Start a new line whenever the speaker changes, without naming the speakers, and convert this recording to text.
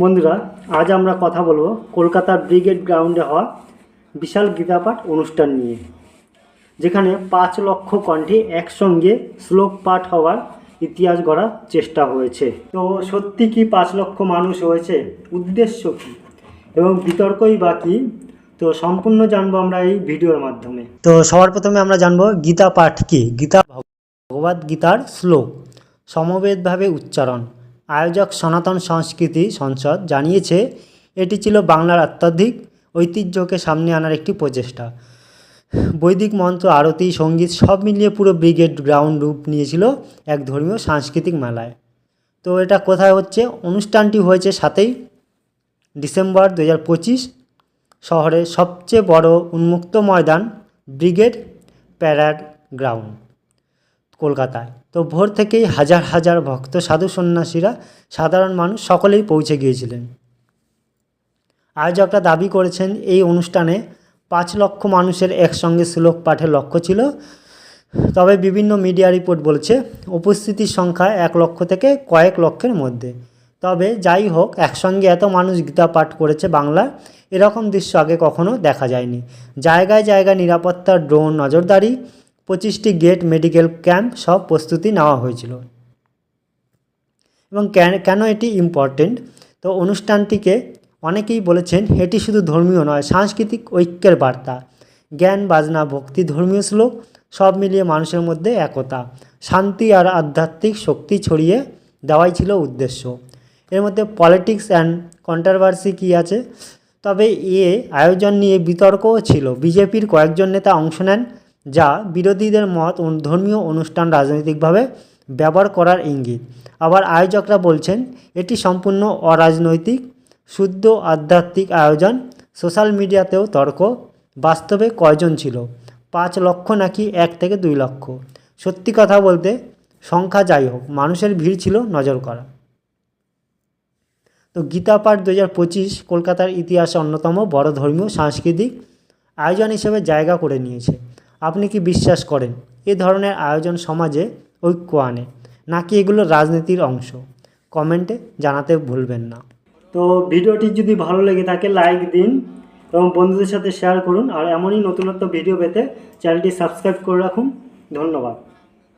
বন্ধুরা, আজ আমরা কথা বলব কলকাতার ব্রিগেড গ্রাউন্ডে হওয়া বিশাল গীতাপাঠ অনুষ্ঠান নিয়ে, যেখানে পাঁচ লক্ষ কণ্ঠে একসঙ্গে শ্লোক পাঠ হওয়ার ইতিহাস গড়ার চেষ্টা হয়েছে। তো সত্যি কি পাঁচ লক্ষ মানুষ হয়েছে? উদ্দেশ্য কী? এবং বিতর্কই বা কী? তো সম্পূর্ণ জানব আমরা এই ভিডিওর মাধ্যমে। তো সবার প্রথমে আমরা জানব গীতা পাঠ কি? গীতা ভগবদ গীতার শ্লোক সমবেতভাবে উচ্চারণ। আয়োজক সনাতন সংস্কৃতি সংসদ জানিয়েছে, এটি ছিল বাংলার অত্যাধিক ঐতিহ্যকে সামনে আনার একটি প্রচেষ্টা। বৈদিক মন্ত্র, আরতি, সংগীত সব মিলিয়ে পুরো ব্রিগেড গ্রাউন্ড রূপ নিয়েছিল এক ধর্মীয় সাংস্কৃতিক মেলায়। তো এটা কোথায় হচ্ছে? অনুষ্ঠানটি হয়েছে সাতই ডিসেম্বর দু হাজার পঁচিশ শহরের সবচেয়ে বড় উন্মুক্ত ময়দান, ব্রিগেড প্যারাড গ্রাউন্ড। কলকাতায়। তো ভোর থেকেই হাজার হাজার ভক্ত, সাধু সন্ন্যাসীরা, সাধারণ মানুষ সকলেই পৌঁছে গিয়েছিলেন। আয়োজকরা দাবি করেছেন, এই অনুষ্ঠানে পাঁচ লক্ষ মানুষের একসঙ্গে শ্লোক পাঠের লক্ষ্য ছিল। তবে বিভিন্ন মিডিয়া রিপোর্ট বলছে, উপস্থিতির সংখ্যা এক লক্ষ থেকে কয়েক লক্ষের মধ্যে। তবে যাই হোক, একসঙ্গে এত মানুষ গীতা পাঠ করেছে বাংলা এরকম দৃশ্য আগে কখনো দেখা যায়নি। জায়গায় জায়গায় নিরাপত্তা ড্রোন, নজরদারি পঁচিশটি গেট মেডিকেল ক্যাম্প সব প্রস্তুতি নেওয়া হয়েছিল। এবং কেন এটি ইম্পর্টেন্ট তো অনুষ্ঠানটিকে অনেকেই বলেছেন, এটি শুধু ধর্মীয় নয়, সাংস্কৃতিক ঐক্যের বার্তা। জ্ঞান, বাজনা, ভক্তি ধর্মীয় শ্লোক সব মিলিয়ে মানুষের মধ্যে একতা, শান্তি আর আধ্যাত্মিক শক্তি ছড়িয়ে দেওয়াই ছিল উদ্দেশ্য। এর মধ্যে পলিটিক্স অ্যান্ড কন্ট্রোভার্সি কী আছে? তবে এ আয়োজন নিয়ে বিতর্কও ছিল। বিজেপির কয়েকজন নেতা অংশ নেন যা বিরোধীদের মত ধর্মীয় অনুষ্ঠান রাজনৈতিকভাবে ব্যবহার করার ইঙ্গিত। আবার আয়োজকরা বলছেন, এটি সম্পূর্ণ অরাজনৈতিক, শুদ্ধ আধ্যাত্মিক আয়োজন। সোশ্যাল মিডিয়াতেও তর্ক। বাস্তবে কয়জন ছিল? পাঁচ লক্ষ নাকি এক থেকে দুই লক্ষ? সত্যি কথা বলতে সংখ্যা যাই হোক, মানুষের ভিড় ছিল নজর করা। তো গীতা পাঠ দু হাজার পঁচিশ কলকাতার ইতিহাসে অন্যতম বড় ধর্মীয় সাংস্কৃতিক আয়োজন হিসেবে জায়গা করে নিয়েছে। আপনি কি বিশ্বাস করেন? এ ধরনের আয়োজন সমাজে ঐক্য আনে, নাকি এগুলো রাজনীতির অংশ? কমেন্টে জানাতে ভুলবেন না। তো ভিডিওটি যদি ভালো লেগে থাকে, লাইক দিন এবং বন্ধুদের সাথে শেয়ার করুন। আর এমনই নতুনত্ব ভিডিও পেতে চ্যানেলটি সাবস্ক্রাইব করে রাখুন। ধন্যবাদ।